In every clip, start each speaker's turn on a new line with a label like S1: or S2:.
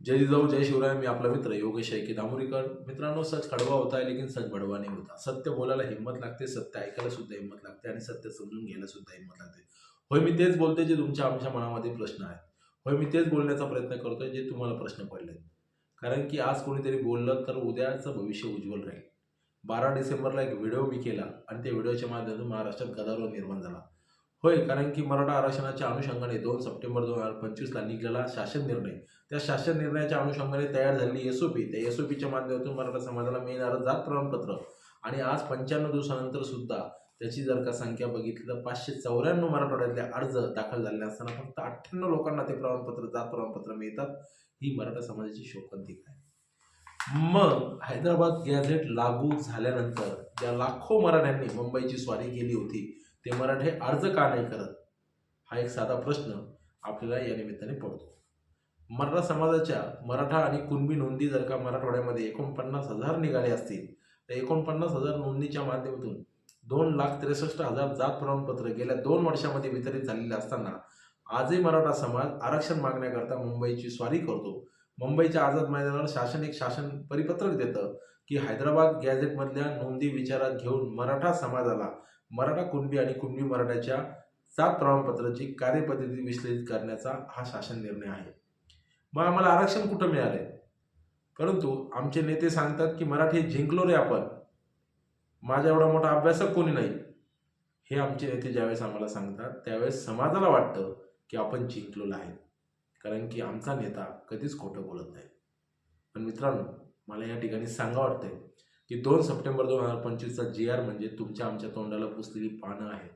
S1: जय जिजाऊ जय शिवराय मी आपला मित्र योगेश ऐके दामुरीकर. मित्रांनो सच खडवा होता आहे लेकिन सच बडवा नाही होता. सत्य बोलायला हिंमत लागते सत्य ऐकायला सुद्धा हिंमत लागते आणि सत्य समजून घ्यायला सुद्धा हिंमत लागते. होय मी तेच बोलते जे तुमच्या आमच्या मनामध्ये प्रश्न आहेत. होय मी तेच बोलण्याचा प्रयत्न करतोय जे तुम्हाला प्रश्न पडले कारण की आज कोणीतरी बोललं तर उद्याचं भविष्य उज्ज्वल राहील. बारा डिसेंबरला एक व्हिडिओ मी केला आणि त्या व्हिडिओच्या माध्यमातून महाराष्ट्रात गदारोळ निर्माण झाला. होय कारण की मराठा आरक्षणाच्या अनुषंगाने दोन सप्टेंबर दोन हजार पंचवीसला निघालेला शासन निर्णय. त्या शासन निर्णयाच्या अनुषंगाने तयार झालेली एस ओ पी त्या एस ओ पीच्या माध्यमातून मराठा समाजाला मिळणारं जात प्रमाणपत्र. आणि आज पंच्याण्णव दिवसानंतर सुद्धा त्याची जर का संख्या बघितली तर पाचशे चौऱ्याण्णव मराठवाड्यातले अर्ज दाखल झाले असताना फक्त अठ्ठ्याण्णव लोकांना ते प्रमाणपत्र जात प्रमाणपत्र मिळतात. ही मराठा समाजाची शोकांतिका आहे. मग हैदराबाद गॅझेट लागू झाल्यानंतर ज्या लाखो मराठ्यांनी मुंबईची स्वारी केली होती ते मराठे अर्ज का नाही करत? हा एक साधा प्रश्न आपल्याला या निमित्ताने पडतो. मराठा समाजाच्या मराठा आणि कुणबी नोंदी जर का मराठवाड्यामध्ये एकोणपन्नास हजार निघाले असतील तर एकोणपन्नास हजार नोंदणीच्या माध्यमातून दोन लाख त्रेसष्ट हजार जात प्रमाणपत्र गेल्या दोन वर्षामध्ये वितरित झालेले असताना आजही मराठा समाज आरक्षण मागण्याकरता मुंबईची स्वारी करतो. मुंबईच्या आझाद मैदानावर शासन एक शासन परिपत्रक देतं. की हैदराबाद गॅझेटमधल्या नोंदी विचारात घेऊन मराठा समाजाला मराठा कुणबी आणि कुणबी मराठ्याच्या जात प्रमाणपत्राची कार्यपद्धती विश्लेषित करण्याचा हा शासन निर्णय आहे. मग आम्हाला आरक्षण कुठं मिळाले परंतु आमचे नेते सांगतात की मराठी जिंकलो रे आपण. माझा एवढा मोठा अभ्यासक कोणी नाही. हे आमचे नेते ज्यावेळेस आम्हाला सांगतात त्यावेळेस समाजाला वाटतं की आपण जिंकलेलो आहे. कारण की आमचा नेता कधीच खोटं बोलत नाही. पण मित्रांनो मला या ठिकाणी सांगा वाटते की दोन सप्टेंबर दोन हजार पंचवीसचा जी आर म्हणजे तुमच्या आमच्या तोंडाला पुसलेली पानं आहेत.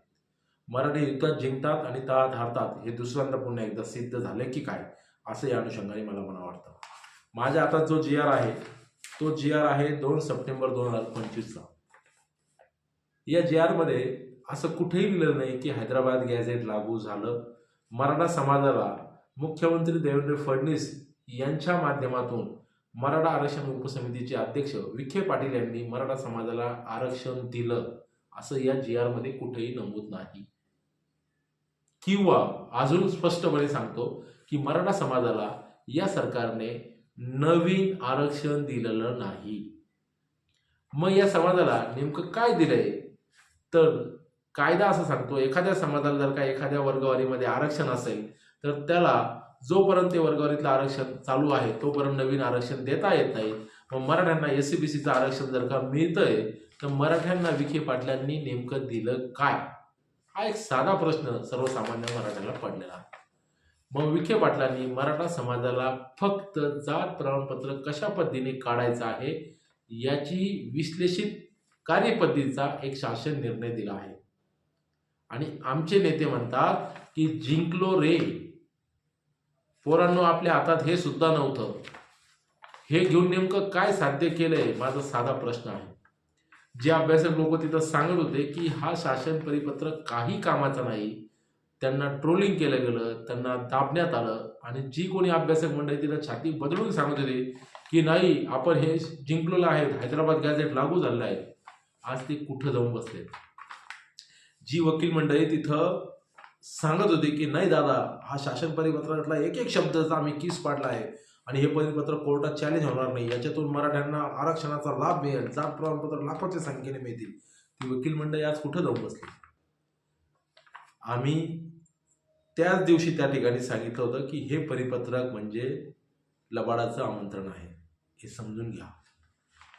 S1: मराठी युद्धात जिंकतात आणि तळात हारतात हे दुसऱ्यांदा पुन्हा एकदा सिद्ध झाले की काय असं या अनुषंगाने मला म्हणा वाटतं. माझ्या हातात जो जी आर आहे तो जी आर आहे दोन सप्टेंबर दोन हजार पंचवीसचा. या जी आरमध्ये असं कुठेही लिहिलं नाही की हैदराबाद गॅझेट लागू झालं. मराठा समाजाला मुख्यमंत्री देवेंद्र फडणवीस यांच्या माध्यमातून मराठा आरक्षण उपसमितीचे अध्यक्ष विखे पाटील यांनी मराठा समाजाला आरक्षण दिलं असं या जी आरमध्ये कुठेही नमूद नाही. किंवा अजून स्पष्टपणे सांगतो की मराठा समाजाला या सरकारने नवीन आरक्षण दिलेलं नाही. मग या समाजाला नेमकं काय दिलंय? तर कायदा असं सांगतो एखाद्या समाजाला जर का एखाद्या वर्गवारीमध्ये आरक्षण असेल तर त्याला जोपर्यंत ते वर्गवारीतलं आरक्षण चालू आहे तोपर्यंत नवीन आरक्षण देता येत नाही. मग मराठ्यांना एस सी बी सीचं आरक्षण जर का मिळतंय तर मराठ्यांना विखे पाटलांनी नेमकं दिलं काय? हा एक साधा प्रश्न सर्वसामान्य मराठ्याला पडलेला. आहे मग विखे पाटलांनी मराठा समाजाला फक्त जात प्रमाणपत्र कशा पद्धतीने काढायचं आहे याची विश्लेषित कार्यपद्धतीचा एक शासन निर्णय दिला आहे. आणि आमचे नेते म्हणतात की जिंकलो रे. पोरांनो आपल्या हातात हे सुद्धा नव्हतं. हे घेऊन नेमकं काय साध्य केलंय माझा साधा प्रश्न आहे. जे अभ्यासक लोक तिथं सांगत होते की हा शासन परिपत्र काही कामाचा नाही त्यांना ट्रोलिंग केलं गेलं त्यांना दाबण्यात आलं आणि जी कोणी अभ्यासक मंडळी तिथं छाती बदलून सांगत होते की नाही आपण हे जिंकलेलं आहे हैदराबाद गॅझेट लागू झालेलं आहे. आज ते कुठं जाऊन बसले जी वकील मंडळी तिथं सांगत होते की नाही दादा हा शासन परिपत्रातला एक एक शब्दाचा आम्ही किस पाडला आहे आणि हे परिपत्र कोर्टात चॅलेंज होणार नाही. याच्यातून मराठ्यांना आरक्षणाचा लाभ मिळेल जात प्रमाणपत्र लाखोच्या संख्येने मिळतील. ती वकील मंडळी आज कुठं जाऊन बसली? आम्ही त्याच दिवशी त्या ठिकाणी सांगितलं होतं की हे परिपत्रक म्हणजे लबाडाचं आमंत्रण आहे. हे समजून घ्या.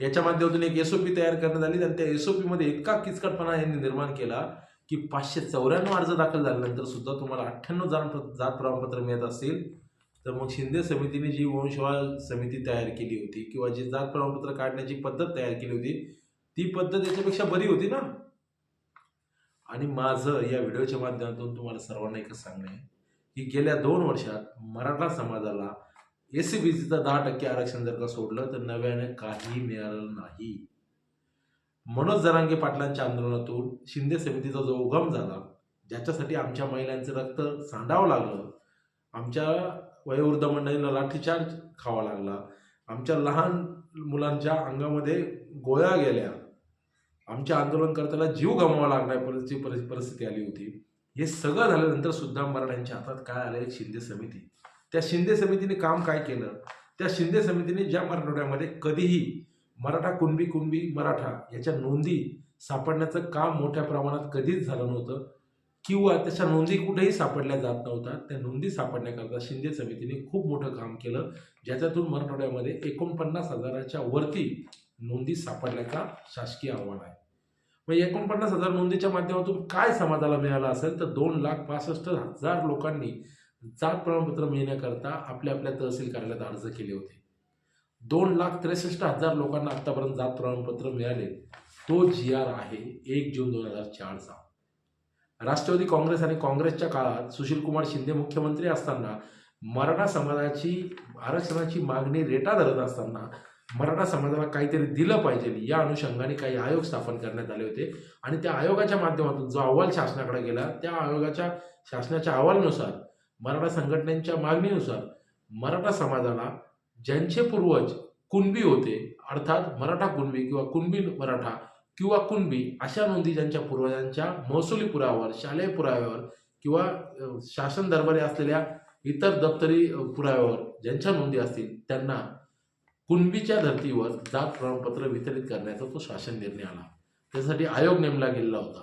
S1: याच्या माध्यमातून एक एस ओ पी तयार करण्यात आली आणि त्या एस ओ पीमध्ये इतका किचकटपणा यांनी निर्माण केला की पाचशे चौऱ्याण्णव अर्ज दाखल झाल्यानंतर सुद्धा तुम्हाला अठ्ठ्याण्णव जात जात प्रमाणपत्र मिळत असेल तर मग शिंदे समितीने जी वंशवाळ समिती तयार केली होती किंवा जी जात प्रमाणपत्र काढण्याची पद्धत तयार केली होती ती पद्धत याच्यापेक्षा बरी होती ना? आणि माझं या व्हिडिओच्या माध्यमातून तुम्हाला सर्वांना एकच सांगणं आहे की गेल्या दोन वर्षात मराठा समाजाला एस सी बी सीचं दहा टक्के आरक्षण जर का सोडलं तर नव्याने काही मिळालं नाही. मनोज जरांगे पाटलांच्या आंदोलनातून शिंदे समितीचा जो उगम झाला ज्याच्यासाठी आमच्या महिलांचं रक्त सांडावं लागलं आमच्या वयोवृद्ध मंडळींना लाठीचार्ज खावा लागला आमच्या लहान मुलांच्या अंगामध्ये गोळ्या गेल्या आमच्या आंदोलनकर्त्याला जीव गमावा लागणार परिस्थिती परिस्थिती आली होती. हे सगळं झाल्यानंतर सुद्धा मराठ्यांच्या हातात काय आलं? एक शिंदे समिती. त्या शिंदे समितीने काम काय केलं? त्या शिंदे समितीने ज्या मराठवाड्यामध्ये कधीही मराठा कुणबी कुणबी मराठा याच्या नोंदी सापडण्याचं काम मोठ्या प्रमाणात कधीच झालं नव्हतं. किंवा त्याच्या नोंदी कुठेही सापडल्या जात नव्हत्या. त्या नोंदी सापडण्याकरता शिंदे समितीने खूप मोठं काम केलं. ज्याच्यातून मराठवाड्यामध्ये एकोणपन्नास हजाराच्या वरती नोंदी सापडल्याचा शासकीय आव्हान आहे. मग एकोणपन्नास हजार नोंदीच्या माध्यमातून काय समाजाला मिळालं असेल? तर दोन लाख पासष्ट हजार लोकांनी जात प्रमाणपत्र मिळण्याकरता आपल्या आपल्या तहसील कार्यालयात अर्ज केले होते. दोन लाख त्रेसष्ट हजार लोकांना आतापर्यंत जात प्रमाणपत्र मिळाले. तो जी आर आहे एक जून दोन हजार चारचा. राष्ट्रवादी काँग्रेस आणि काँग्रेसच्या काळात सुशीलकुमार शिंदे मुख्यमंत्री असताना मराठा समाजाची आरक्षणाची मागणी रेटा धरत असताना मराठा समाजाला काहीतरी दिलं पाहिजे. या अनुषंगाने काही आयोग स्थापन करण्यात आले होते. आणि त्या आयोगाच्या माध्यमातून जो अहवाल शासनाकडे गेला त्या आयोगाच्या शासनाच्या अहवालानुसार मराठा संघटनेच्या मागणीनुसार मराठा समाजाला ज्यांचे पूर्वज कुणबी होते अर्थात मराठा कुणबी किंवा कुणबी मराठा किंवा कुणबी अशा नोंदी ज्यांच्या पूर्वजांच्या महसुली पुराव्यावर शालेय पुराव्यावर किंवा शासन दरबारी असलेल्या इतर दप्तरी पुराव्यावर ज्यांच्या नोंदी असतील त्यांना कुणबीच्या धर्तीवर जात प्रमाणपत्र वितरित करण्याचा तो शासन निर्णय आला. त्यासाठी आयोग नेमला गेलेला होता.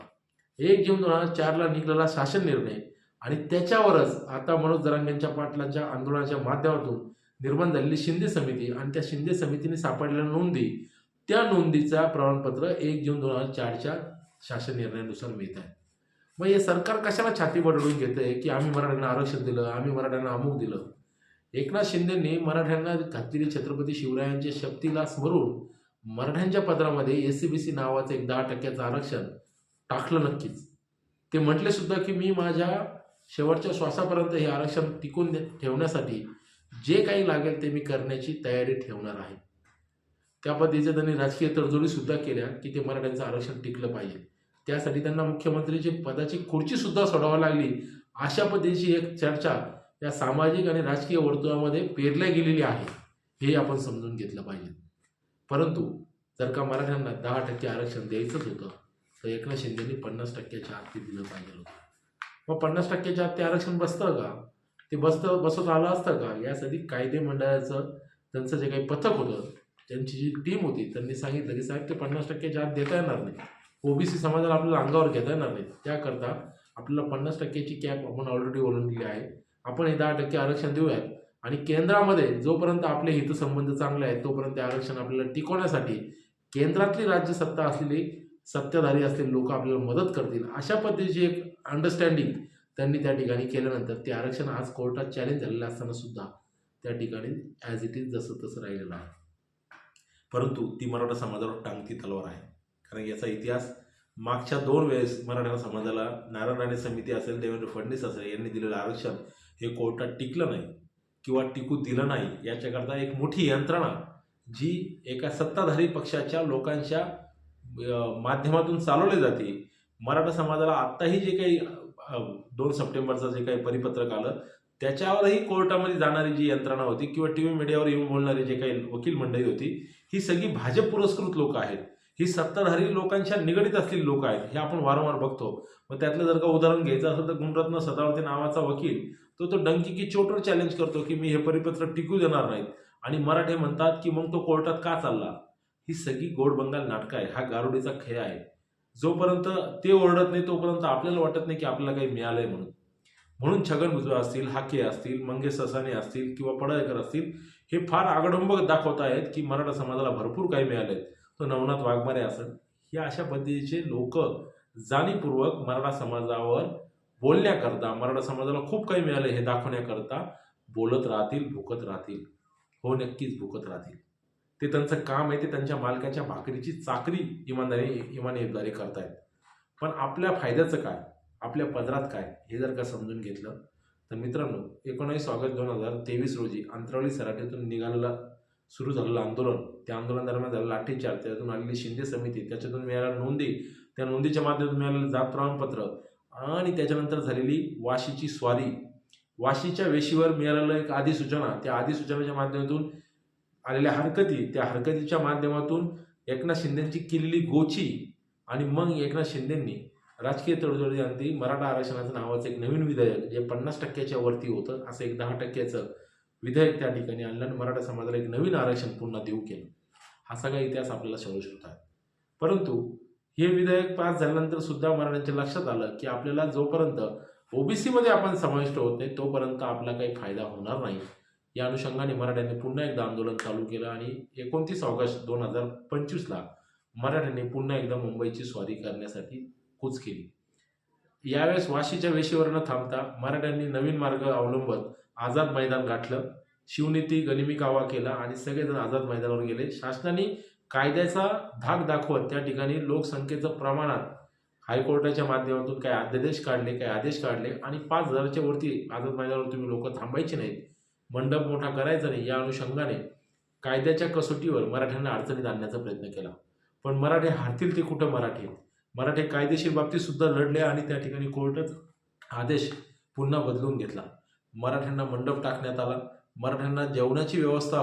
S1: एक जून दोन हजार चारला निघालेला शासन निर्णय आणि त्याच्यावरच आता मनोज जरांगेंच्या पाटलांच्या आंदोलनाच्या माध्यमातून निर्माण झालेली शिंदे समिती आणि त्या शिंदे समितीने सापडलेल्या नोंदी त्या नोंदीचा प्रमाणपत्र एक जून दोन हजार चारच्या शासन निर्णयानुसार मिळत आहे. मग हे सरकार कशाला छाती बडवून घेतंय की आम्ही मराठ्यांना आरक्षण दिलं आम्ही मराठ्यांना अमुक दिलं? एकनाथ शिंदेंनी मराठ्यांना घातलेली छत्रपती शिवरायांच्या शक्तीला स्मरून मराठ्यांच्या पत्रामध्ये एस सी बी सी नावाचं एक दहा टक्क्याचं आरक्षण टाकलं नक्कीच. ते म्हटले सुद्धा की मी माझ्या शेवटच्या श्वासापर्यंत हे आरक्षण टिकून दे- ठेवण्यासाठी जे काही लागेल ते मी करण्याची तयारी ठेवणार आहे. त्या पद्धतीच्या त्यांनी राजकीय तडजोडी सुद्धा केल्या की ते मराठ्यांचं आरक्षण टिकलं पाहिजे. त्यासाठी त्यांना मुख्यमंत्रीची पदाची खुर्ची सुद्धा सोडावी लागली. अशा पद्धतीची एक चर्चा या सामाजिक आणि राजकीय वर्तुळामध्ये पेरल्या गेलेली आहे. हे आपण समजून घेतलं पाहिजे. परंतु जर का मराठ्यांना दहा टक्के आरक्षण द्यायचंच होतं तर एकनाथ शिंदेनी पन्नास टक्क्याच्या आत ते दिलं पाहिजे होतं. मग पन्नास टक्क्याच्या आत ते आरक्षण बसतं का? ते बसतं बसत आलं असतं का? यासाठी कायदे मंडळाचं त्यांचं जे काही पथक होतं त्यांची जी टीम होती त्यांनी सांगितलं की साहेब ते पन्नास टक्क्याच्या आत देता येणार नाही. ओबीसी समाजाला आपल्याला अंगावर घेता येणार नाही. त्याकरता आपल्याला पन्नास टक्क्याची कॅप आपण ऑलरेडी ओळखली आहे. आपण हे दहा टक्के आरक्षण देऊयात. आणि केंद्रामध्ये जोपर्यंत आपले हितसंबंध चांगले आहेत तोपर्यंत ते आरक्षण आपल्याला टिकवण्यासाठी केंद्रातली राज्य सत्ता असलेली सत्ताधारी असलेले लोक आपल्याला मदत करतील. अशा पद्धतीची एक अंडरस्टँडिंग त्यांनी त्या ठिकाणी केल्यानंतर ते आरक्षण आज कोर्टात चॅलेंज झालेलं असताना सुद्धा त्या ठिकाणी ॲज इट इज जसं तसं राहिलेलं आहे. परंतु ती मराठा समाजावर टांगती तलवार आहे. कारण याचा इतिहास मागच्या दोन वेळेस मराठा समाजाला नारायण राणे समिती असेल देवेंद्र फडणवीस असेल यांनी दिलेलं आरक्षण हे कोर्टात टिकलं नाही किंवा टिकू दिलं नाही याच्याकरता एक मोठी यंत्रणा जी एका सत्ताधारी पक्षाच्या लोकांच्या माध्यमातून चालवली जाते. मराठा समाजाला आत्ताही जे काही दोन सप्टेंबरचं जे काही परिपत्रक आलं त्याच्यावरही कोर्टामध्ये जाणारी जी यंत्रणा होती किंवा टी व्ही मीडियावर येऊन बोलणारी जे काही वकील मंडळी होती ही सगळी भाजप पुरस्कृत लोक आहेत. ही सत्ताधारी लोकांच्या निगडीत असलेली लोक आहेत हे आपण वारंवार बघतो. मग त्यातलं जर का उदाहरण घ्यायचं असेल तर गुणरत्न सदावर्ती नावाचा वकील तो तो डंकी की चोटवर चॅलेंज करतो की मी हे परिपत्र टिकू देणार नाहीत. आणि मराठे म्हणतात की मग तो कोर्टात का चालला? ही सगळी गोड बंगाल नाटकं आहे हा गारुडीचा खेळ आहे. जोपर्यंत ते ओरडत नाही तोपर्यंत आपल्याला वाटत नाही की आपल्याला काही मिळालंय म्हणून. म्हणून छगन भुजबळ असतील हाके असतील मंगेश ससाने असतील किंवा पडळकर असतील हे फार आगडंबक दाखवत आहेत की मराठा समाजाला भरपूर काही मिळाले तो नवनाथ वाघमारे असेल या अशा पद्धतीचे लोक जाणीवपूर्वक मराठा समाजावर बोलण्याकरता मराठा समाजाला खूप काही मिळालं हे दाखवण्याकरता बोलत राहतील भुकत राहतील. हो नक्कीच भुकत राहतील. ते त्यांचं काम आहे ते त्यांच्या मालकाच्या भाकरीची चाकरी इमानदारी इमानदारी करतायत. पण आपल्या फायद्याचं काय? आपल्या पदरात काय? हे जर का समजून घेतलं तर मित्रांनो एकोणावीस ऑगस्ट दोन हजार तेवीस रोजी अंतरावली सराठीतून निघालेलं सुरू झालेलं आंदोलन त्या आंदोलन दरम्यान लाठीचार त्यातून आलेली शिंदे समिती त्याच्यातून मिळालेल्या नोंदी त्या नोंदीच्या माध्यमातून मिळालेलं जात प्रमाणपत्र आणि त्याच्यानंतर झालेली वाशीची स्वारी. वाशीच्या वेशीवर मिळालेलं एक अधिसूचना त्या अधिसूचनेच्या माध्यमातून आलेल्या हरकती त्या हरकतीच्या माध्यमातून एकनाथ शिंदेची केलेली गोची आणि मग एकनाथ शिंदेंनी राजकीय तडजोडी आणती मराठा आरक्षणाचं नावाचं एक नवीन विधेयक जे पन्नास टक्क्याच्या वरती होतं असं एक दहा टक्क्याचं विधेयक त्या ठिकाणी आणलं आणि मराठा समाजाला एक नवीन आरक्षण पुन्हा देऊ केलं. हा सगळा इतिहास आपल्याला सांगू शकत आहे. परंतु हे विधेयक पास झाल्यानंतर सुद्धा मराठ्यांच्या लक्षात आलं की आपल्याला जोपर्यंत ओबीसीमध्ये आपण समाविष्ट होत नाही तोपर्यंत आपला काही फायदा होणार नाही. या अनुषंगाने मराठ्यांनी पुन्हा एकदा आंदोलन चालू केलं आणि एकोणतीस ऑगस्ट दोन हजार पंचवीसला मराठ्यांनी पुन्हा एकदा मुंबईची स्वारी करण्यासाठी कूच केली. यावेळेस वाशीच्या वेशीवर न थांबता मराठ्यांनी नवीन मार्ग अवलंबत आझाद मैदान गाठलं शिवनीती गनिमी कावा केला आणि सगळेजण आझाद मैदानावर गेले. शासनाने कायद्याचा धाक दाखवत त्या ठिकाणी लोकसंख्येचं प्रमाणात हायकोर्टाच्या माध्यमातून काही अध्यादेश काढले काही आदेश काढले आणि पाच हजाराच्या वरती आझाद मैदानावर तुम्ही लोक थांबायचे नाहीत. मंडप मोठा करायचा नाही या अनुषंगाने कायद्याच्या कसोटीवर मराठ्यांना अडचणीत आणण्याचा प्रयत्न केला. पण मराठे हारतील ते कुठं मराठी? मराठे कायदेशीर बाबतीत सुद्धा लढले आणि त्या ठिकाणी कोर्टच आदेश पुन्हा बदलून घेतला. मराठ्यांना मंडप टाकण्यात आला. मराठ्यांना जेवणाची व्यवस्था